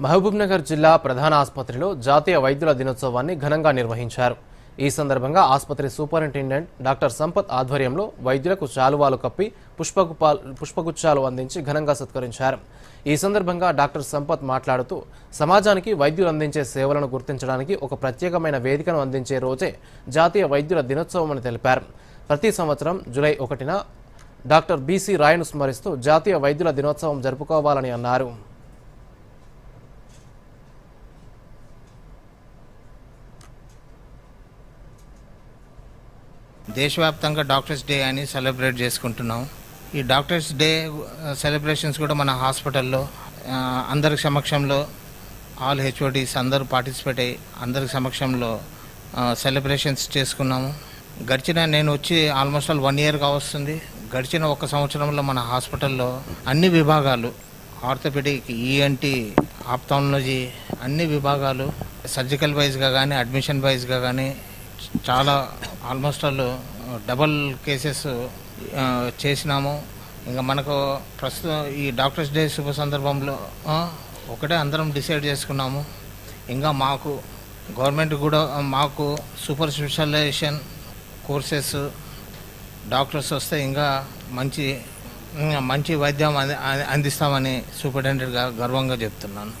మహబూబ్నగర్ జిల్లా ప్రధాన ఆసుపత్రిలో జాతీయ వైద్యుల దినోత్సవాన్ని ఘనంగా నిర్వహించారు. ఈ సందర్భంగా ఆసుపత్రి సూపరింటెండెంట్ డాక్టర్ సంపత్ ఆధ్వర్యంలో వైద్యులకు శాలువాలు కప్పి పుష్పగుపాల్ పుష్పగుచ్చాలు అందించి ఘనంగా సత్కరించారు. ఈ సందర్భంగా డాక్టర్ సంపత్ మాట్లాడుతూ సమాజానికి వైద్యులు అందించే సేవలను గుర్తించడానికి ఒక ప్రత్యేకమైన వేదికను అందించే రోజే జాతీయ వైద్యుల దినోత్సవం అని తెలిపారు. ప్రతి సంవత్సరం జూలై ఒకటిన డాక్టర్ బీసీ రాయ్ను స్మరిస్తూ జాతీయ వైద్యుల దినోత్సవం జరుపుకోవాలని అన్నారు. దేశవ్యాప్తంగా డాక్టర్స్ డే అని సెలబ్రేట్ చేసుకుంటున్నాం. ఈ డాక్టర్స్ డే సెలబ్రేషన్స్ కూడా మన హాస్పిటల్లో అందరి సమక్షంలో ఆల్ హెచ్ఓడీస్ అందరూ పార్టిసిపేట్ అయ్యి అందరి సమక్షంలో సెలబ్రేషన్స్ చేసుకున్నాము. గడిచిన నేను వచ్చి ఆల్మోస్ట్ ఆల్ వన్ ఇయర్గా వస్తుంది. గడిచిన ఒక సంవత్సరంలో మన హాస్పిటల్లో అన్ని విభాగాలు ఆర్థోపెడిక్ ఈఎన్టీ ఆప్థాలజీ అన్ని విభాగాలు సర్జికల్ వైజ్గా కానీ అడ్మిషన్ వైజ్గా కానీ చాలా ఆల్మోస్ట్ ఆల్ డబల్ కేసెస్ చేసినాము. ఇంకా మనకు ప్రస్తుతం ఈ డాక్టర్స్ డే శుభ సందర్భంలో ఒకటే అందరం డిసైడ్ చేసుకున్నాము. ఇంకా మాకు గవర్నమెంట్ కూడా మాకు సూపర్ స్పెషలైజేషన్ కోర్సెస్ డాక్టర్స్ వస్తే ఇంకా మంచి మంచి వైద్యం అందిస్తామని సూపరింటెండెంట్గా గర్వంగా చెప్తున్నాను.